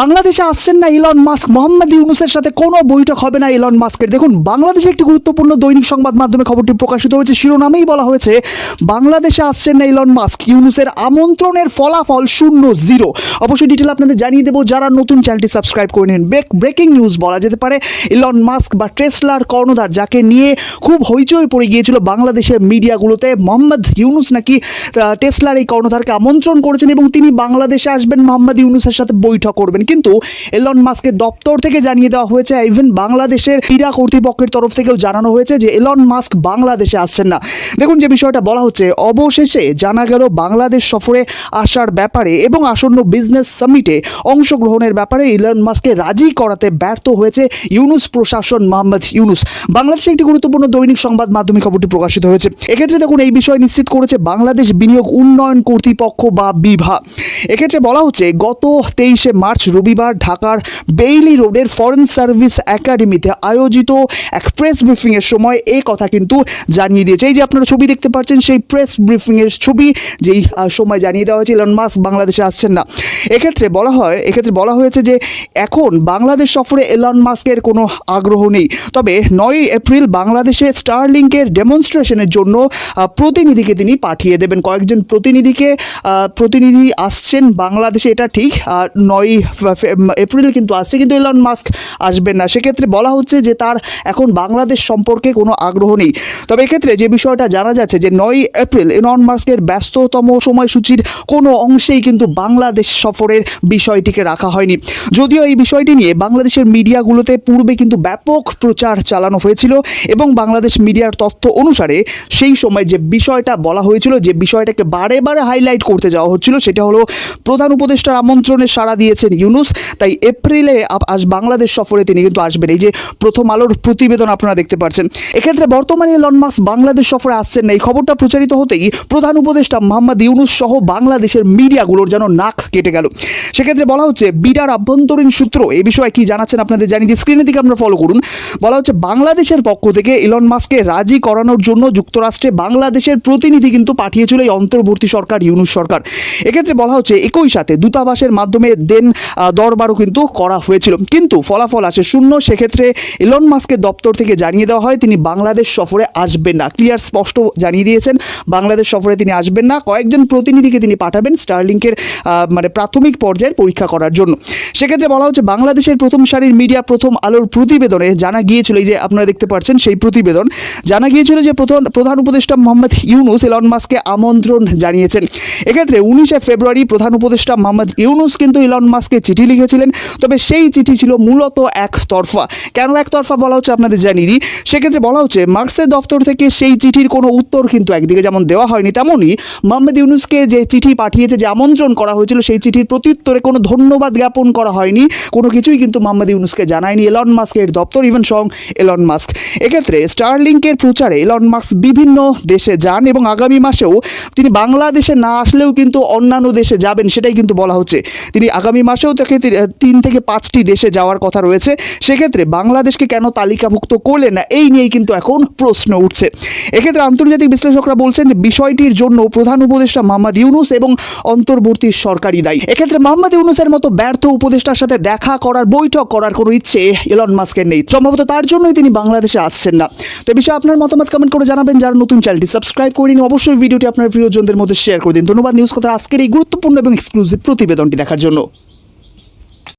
বাংলাদেশে আসছেন না ইলন মাস্ক মোহাম্মদ ইউনুসের সাথে কোনো বৈঠক হবে না ইলন মাস্কের দেখুন, বাংলাদেশে একটি গুরুত্বপূর্ণ দৈনিক সংবাদ মাধ্যমে খবরটি প্রকাশিত হয়েছে। শিরোনামেই বলা হয়েছে, বাংলাদেশে আসছেন না ইলন মাস্ক ইউনুসের আমন্ত্রণের ফলাফল শূন্য, জিরো। অবশ্যই ডিটেল আপনাদের জানিয়ে দেবো, যারা নতুন চ্যানেলটি সাবস্ক্রাইব করে নিন। ব্রেকিং নিউজ বলা যেতে পারে ইলন মাস্ক বা টেসলার কর্ণধার, যাকে নিয়ে খুব হইচই পড়ে গিয়েছিল বাংলাদেশের মিডিয়াগুলোতে, মোহাম্মদ ইউনুস নাকি টেসলার এই কর্ণধারকে আমন্ত্রণ করেছেন এবং তিনি বাংলাদেশে আসবেন, মোহাম্মদ ইউনুসের সাথে বৈঠক করবেন। কিন্তু এলন মাস্কের দপ্তর থেকে জানিয়ে দেওয়া হয়েছে ইভেন বাংলাদেশের ক্রীড়া কর্তৃপক্ষের তরফ থেকেও জানানো হয়েছে যে এলন মাস্ক বাংলাদেশে আসছেন না। দেখুন যে বিষয়টা বলা হচ্ছে, অবশেষে জানা গেল বাংলাদেশ সফরে আসার ব্যাপারে এবং আসন্ন বিজনেস সামিটে অংশগ্রহণের ব্যাপারে ইলন মাস্ককে রাজি করাতে ব্যর্থ হয়েছে ইউনুস প্রশাসন মোহাম্মদ ইউনুস। বাংলাদেশে একটি গুরুত্বপূর্ণ দৈনিক সংবাদ মাধ্যমে খবরটি প্রকাশিত হয়েছে। এক্ষেত্রে দেখুন, এই বিষয় নিশ্চিত করেছে বাংলাদেশ বিনিয়োগ উন্নয়ন কর্তৃপক্ষ বা বিভা। এক্ষেত্রে বলা হচ্ছে, গত তেইশে মার্চ রবিবার ঢাকার বেইলি রোডের ফরেন সার্ভিস একাডেমিতে আয়োজিত এক প্রেস ব্রিফিংয়ের সময় এই কথা কিন্তু জানিয়ে দিয়েছে। এই যে আপনারা ছবি দেখতে পাচ্ছেন, সেই প্রেস ব্রিফিংয়ের ছবি যেই সময় জানিয়ে দেওয়া হয়েছে, ইলন মাস্ক বাংলাদেশে আসছেন না। এক্ষেত্রে বলা হয়, এক্ষেত্রে বলা হয়েছে যে এখন বাংলাদেশ সফরে এলন মাস্কের কোনো আগ্রহ নেই। তবে নয় এপ্রিল বাংলাদেশে স্টারলিংকের ডেমনস্ট্রেশনের জন্য প্রতিনিধিকে তিনি পাঠিয়ে দেবেন। কয়েকজন প্রতিনিধিকে প্রতিনিধি আসছেন বাংলাদেশে, এটা ঠিক। আর নয় এপ্রিল কিন্তু আসছে, কিন্তু এলন মাস্ক আসবেন না। সেক্ষেত্রে বলা হচ্ছে যে তার এখন বাংলাদেশ সম্পর্কে কোনো আগ্রহ নেই। তবে এক্ষেত্রে যে বিষয়টা জানা যাচ্ছে যে নয় এপ্রিল এলন মাস্কের ব্যস্ততম সময়সূচির কোনো অংশেই কিন্তু বাংলাদেশ সফরের বিষয়টিকে রাখা হয়নি। যদিও এই বিষয়টি নিয়ে বাংলাদেশের মিডিয়াগুলোতে পূর্বে কিন্তু ব্যাপক প্রচার চালানো হয়েছিল এবং বাংলাদেশ মিডিয়ার তথ্য অনুসারে সেই সময় যে বিষয়টা বলা হয়েছিল, যে বিষয়টাকে বারে বারে হাইলাইট করতে যাওয়া হচ্ছিল, সেটা হলো প্রধান উপদেষ্টার আমন্ত্রণে সাড়া দিয়েছেন ইউনুস। তাই এপ্রিলে আজ বাংলাদেশ সফরে তিনি কিন্তু আসবেন। এই যে প্রথম আলোর প্রতিবেদন আপনারা দেখতে পাচ্ছেন এক্ষেত্রে বর্তমানে এলন মাস্ক বাংলাদেশ সফরে আসছেন না। এই খবরটা প্রচারিত হতেই প্রধান উপদেষ্টা মোহাম্মদ ইউনুস সহ বাংলাদেশের মিডিয়াগুলোর যেন নাক কেটে গেল। সেক্ষেত্রে বলা হচ্ছে, বিডার আভ্যন্তরীণ সূত্র এই বিষয়ে কি জানাচ্ছেন আপনাদের জানিয়ে দিয়ে স্ক্রিনের দিকে আমরা ফলো করুন। বলা হচ্ছে, বাংলাদেশের পক্ষ থেকে ইলন মাস্ককে রাজি করানোর জন্য যুক্তরাষ্ট্রে বাংলাদেশের প্রতিনিধি কিন্তু পাঠিয়েছিল এই অন্তর্বর্তী সরকার, ইউনুস সরকার। এক্ষেত্রে বলা হচ্ছে, একই সাথে দূতাবাসের মাধ্যমে দেন দরবারও কিন্তু করা হয়েছিল। কিন্তু ফলাফল আছে শূন্য। সেক্ষেত্রে ইলন মাস্কের দপ্তর থেকে জানিয়ে দেওয়া হয়, তিনি বাংলাদেশ সফরে আসবেন না। ক্লিয়ার স্পষ্ট জানিয়ে দিয়েছেন, বাংলাদেশ সফরে তিনি আসবেন না। কয়েকজন প্রতিনিধিকে তিনি পাঠাবেন স্টারলিংকের মানে প্রাথমিক পর্যায়ের পরীক্ষা করার জন্য। সেক্ষেত্রে বলা হচ্ছে, বাংলাদেশের প্রথম সারির মিডিয়া প্রথম আলোর প্রতিবেদনে জানা গিয়েছিল, এই যে আপনারা দেখতে পাচ্ছেন সেই প্রতিবেদন, জানা গিয়েছিল যে প্রথম, প্রধান উপদেষ্টা মোহাম্মদ ইউনুস এলন মাস্ককে আমন্ত্রণ জানিয়েছেন। এক্ষেত্রে উনিশে ফেব্রুয়ারি প্রধান উপদেষ্টা মোহাম্মদ ইউনুস কিন্তু ইলন মাস্ককে চিঠি লিখেছিলেন, তবে সেই চিঠি ছিল মূলত একতরফা। কেন একতরফা বলা হচ্ছে আপনাদের জানিয়ে দিই? সেক্ষেত্রে বলা হচ্ছে, মার্কসের দপ্তর থেকে সেই চিঠির কোনো উত্তর কিন্তু একদিকে যেমন দেওয়া হয়নি, তেমনই মোহাম্মদ ইউনুসকে যে চিঠি পাঠিয়েছে, যে আমন্ত্রণ করা হয়েছিল, সেই চিঠির প্রত্যুত্তরে কোনো ধন্যবাদ জ্ঞাপন করা হয়নি। কোনো কিছুই কিন্তু মোহাম্মদ ইউনুসকে জানায়নি, এলন মাস্কের দপ্তর ইভেন সং এলন মাস্ক। এক্ষেত্রে স্টারলিংকের প্রচারে এলন মাস্ক বিভিন্ন দেশে যান এবং আগামী মাসেও তিনি বাংলাদেশে না আসলেও কিন্তু অন্যান্য দেশে যাবেন, সেটাই কিন্তু বলা হচ্ছে। তিনি আগামী মাসেও তাকে তি- তিন থেকে পাঁচটি দেশে যাওয়ার কথা রয়েছে। সেক্ষেত্রে বাংলাদেশকে কেন তালিকাভুক্ত করলেন না, এই নিয়েই কিন্তু এখন প্রশ্ন উঠছে। এক্ষেত্রে আন্তর্জাতিক বিশ্লেষকরা বলছেন যে বিষয়টির জন্য প্রধান উপদেষ্টা মোহাম্মদ ইউনুস এবং অন্তর্বর্তী সরকারি দায়ী। এক্ষেত্রে মোহাম্মদ ইউনুসের মতো ব্যর্থ উপদেষ্টার সাথে দেখা করার, বৈঠক করার কোনো ইচ্ছে এলন মাস্কের নেই। সম্ভবত তার জন্যই তিনি বাংলাদেশে আসছেন না। তো এ বিষয়ে আপনার মতামত কমেন্ট করে জানাবেন। যারা নতুন চ্যানেলটি সাবস্ক্রাইব করে নিন অবশ্যই ভিডিওটি আপনার প্রিয়জনদের মধ্যে শেয়ার করে দিন। ধন্যবাদ। নিউজ কথা আজকের এই গুরুত্বপূর্ণ এবং এক্সক্লুসিভ প্রতিবেদনটি দেখার জন্য।